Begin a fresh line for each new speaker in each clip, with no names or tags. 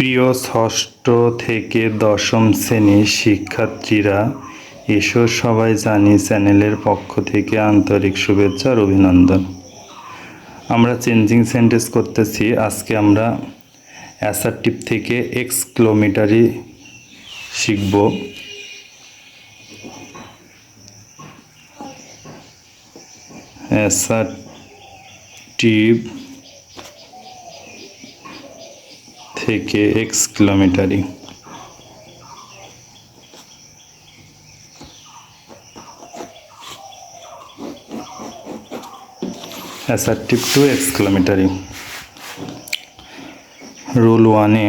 প্রিয় ষষ্ঠ থেকে দশম শ্রেণির শিক্ষার্থীরা, এসো সবাই জানি চ্যানেলের পক্ষ থেকে আন্তরিক শুভেচ্ছা আর অভিনন্দন। আমরা চেঞ্জিং সেন্টেন্স করতেছি। আজকে আমরা অ্যাসারটিভ থেকে এক্স কিলোমিটারই শিখব। অ্যাসারটিভ থেকে এক্স কিলোমিটারই অ্যাসারটিভ টু এক্স কিলোমিটারই রুল ওয়ানে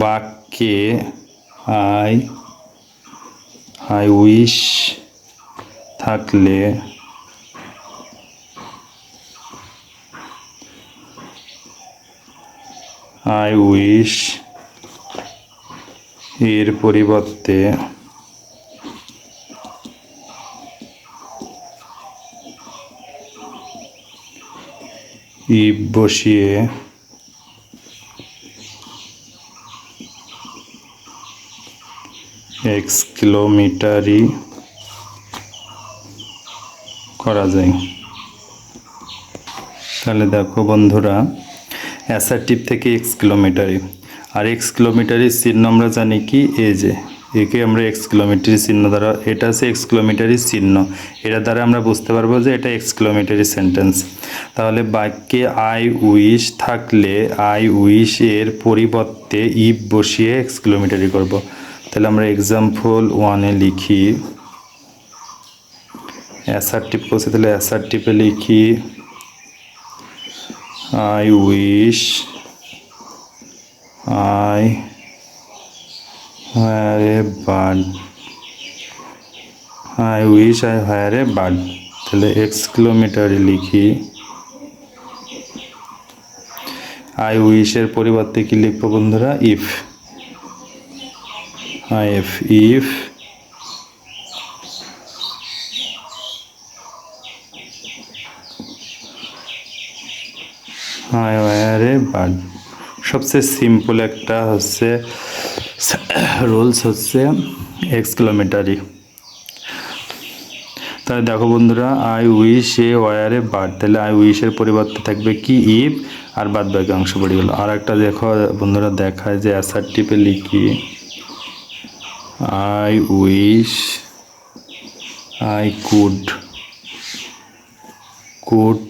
বাক্যে আই আই উইশ থাকলে আই উইশ এর পরিবর্তে ইব বসিয়ে এক্স কিলোমিটারই করা যায়। তাহলে দেখো বন্ধুরা অ্যাসারটিভ থেকে এক্স কিলোমিটারে আর এক্স কিলোমিটারের চিহ্ন আমরা জানি কি? যে, একে আমরা এক্স কিলোমিটারের চিহ্ন দ্বারা, এটা হচ্ছে এক্স কিলোমিটারের চিহ্ন। এটা দ্বারা আমরা বুঝতে পারব যে এটা এক্স কিলোমিটারের সেন্টেন্স তাহলে বাক্যে আই উইশ থাকলে আই উইশ এর পরিবর্তে ইফ বসিয়ে এক্স কিলোমিটারই করব। তাহলে আমরা এক্সাম্পল ওয়ানে লিখি। অ্যাসারটিভ করছে, তাহলে অ্যাসারটিভে লিখি। I wish I were a bird. I wish I were a bird. তাহলে এক্স কিলোমিটারে লিখি আই উইশের পরিবর্তে কি লিখব বন্ধুরা if I F if a bird সবচেয়ে সিম্পল একটা হচ্ছে, রুলস হচ্ছে এক্স কিলোমিটারই তাহলে দেখো বন্ধুরা I wish a were bird তাহলে আই উইশের পরিবর্তে থাকবে কি ইফ আর বাদ বাকি অংশ পড়ে গেল। আর একটা দেখো বন্ধুরা দেখায় যে অ্যাসারটিপে লিখি I wish I could could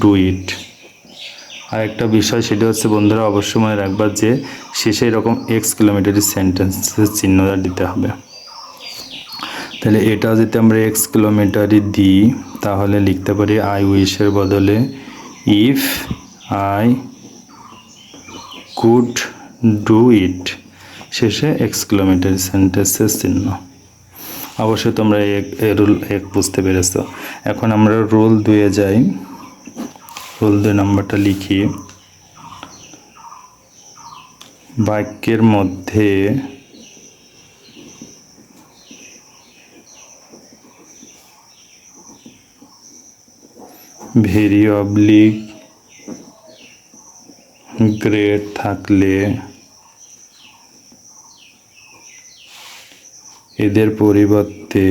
do it আর একটা বিষয় সেটা হচ্ছে, বন্ধুরা, অবশ্যই মনে রাখবা যে শেষে এরকম এক্স কিলোমিটারের সেন্টেন্সের চিহ্নটা দিতে হবে। তাহলে এটা যদি আমরা এক্স কিলোমিটারই দিই, তাহলে লিখতে পারি আই উইশের বদলে if I could do it শেষে এক্স কিলোমিটার সেন্টেন্সের চিহ্ন। অবশ্যই তোমরা এক রুল এক বুঝতে পেরেছ। এখন আমরা রুল দুয়ে যাই। রোল দুই নাম্বারটা লিখি। বাক্যের মধ্যে ভেরি অবলিক গ্রেড থাকলে এদের পরিবর্তে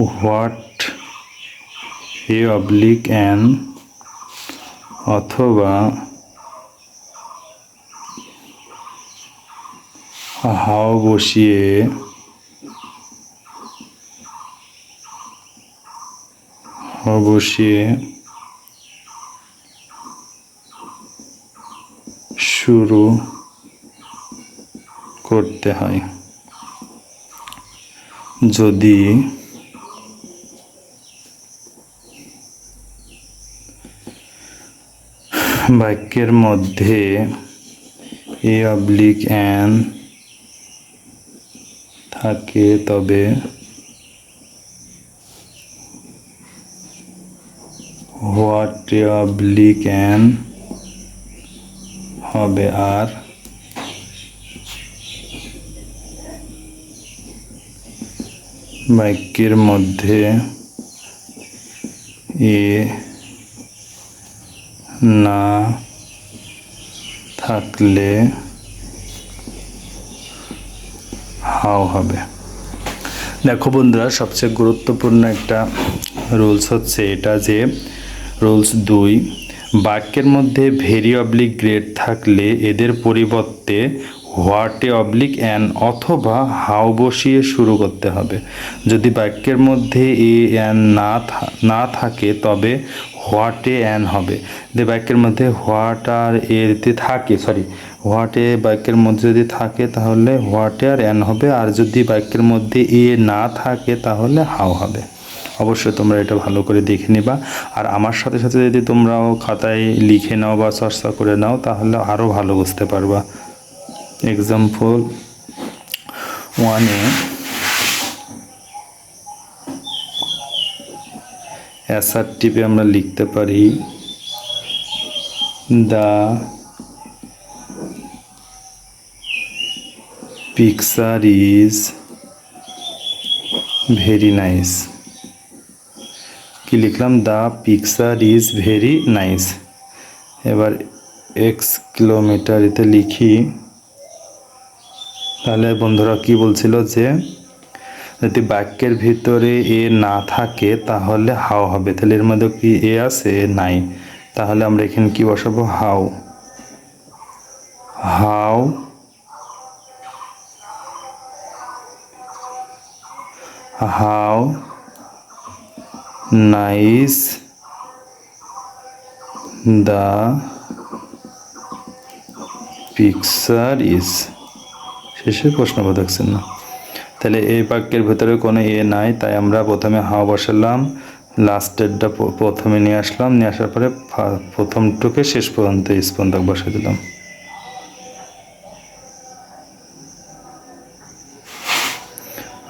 হোয়াট এ অবলিক অ্যান অথবা হাও বসিয়ে বসিয়ে শুরু করতে হয়। যদি বাক্যের মধ্যে এ অবলিক অ্যান থাকে, তবে হোয়াট এ অবলিক অ্যান হবে আর? বাক্যের মধ্যে এ না থাকলে হাও হবে। দেখো বন্ধুরা, সবচেয়ে গুরুত্বপূর্ণ একটা রুলস হচ্ছে এটা যে রুলস দুই, বাক্যের মধ্যে ভেরি অবলিক গ্রেড থাকলে এদের পরিবর্তে হোয়াটে অবলিক অ্যান অথবা হাও বসিয়ে শুরু করতে হবে। যদি বাক্যের মধ্যে এ অ্যান না না থাকে, তবে হোয়াটে অ্যান হবে। যে বাক্যের মধ্যে হোয়াট আর এতে থাকে, সরি হোয়াটে বাক্যের মধ্যে যদি থাকে, তাহলে হোয়াটে আর অ্যান হবে। আর যদি বাক্যের মধ্যে এ না থাকে, তাহলে হাও হবে। অবশ্যই তোমরা এটা ভালো করে দেখে নিবা। আর আমার সাথে সাথে যদি তোমরাও খাতায় লিখে নাও বা চর্চা করে নাও, তাহলে আরও ভালো বুঝতে পারবা। এক্সাম্পল ওয়ানে অ্যাসার টিপে আমরা লিখতে পারি the picture is very nice কি লিখলাম? The picture is very nice এবার এক্স কিলোমিটার এতে লিখি তাহলে বন্ধুরা কি বলছিল যে যদি বাক্যের ভিতরে এ না থাকে, তাহলে হাও হবে। তাহলে এর মধ্যে কি এ আছে? এ নাই। তাহলে আমরা এখানে কি বসাবো? How. How how nice. The picture is শেষে প্রশ্নবোধক চিহ্ন। তাহলে এই বাক্যের ভেতরে কোনো এ নাই, তাই আমরা প্রথমে হাও বসালাম লাস্টেরটা প্রথমে নিয়ে আসলাম, নিয়ে আসার পরে প্রথমটুকে শেষ পর্যন্ত স্পন্দক বসে দিলাম।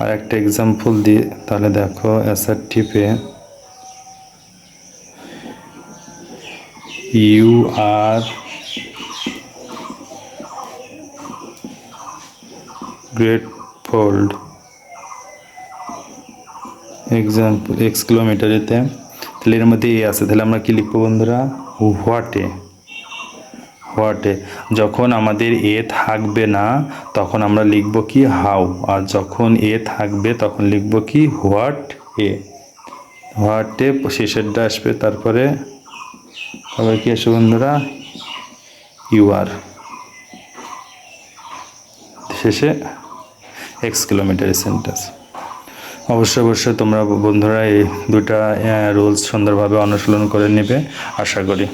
আর একটা এক্সাম্পল দিয়ে, তাহলে দেখো assertive you are grateful example X কিলোমিটারেতে তাহলে এর মধ্যে এ আছে। তাহলে আমরা কি লিখব বন্ধুরা? হোয়াটে হোয়াটে যখন আমাদের এ থাকবে না, তখন আমরা লিখব কি? হাউ আর যখন এ থাকবে, তখন লিখব কি? হোয়াট এ হোয়াটে শেষেরটা আসবে, তারপরে আবার কি আসবে বন্ধুরা? ইউ আর শেষে এক্স কিলোমিটার সেন্টার অবশ্যই অবশ্যই তোমরা বন্ধুরা এই দুটা রুলস সুন্দরভাবে অনুশীলন করে নেবে, আশা করি।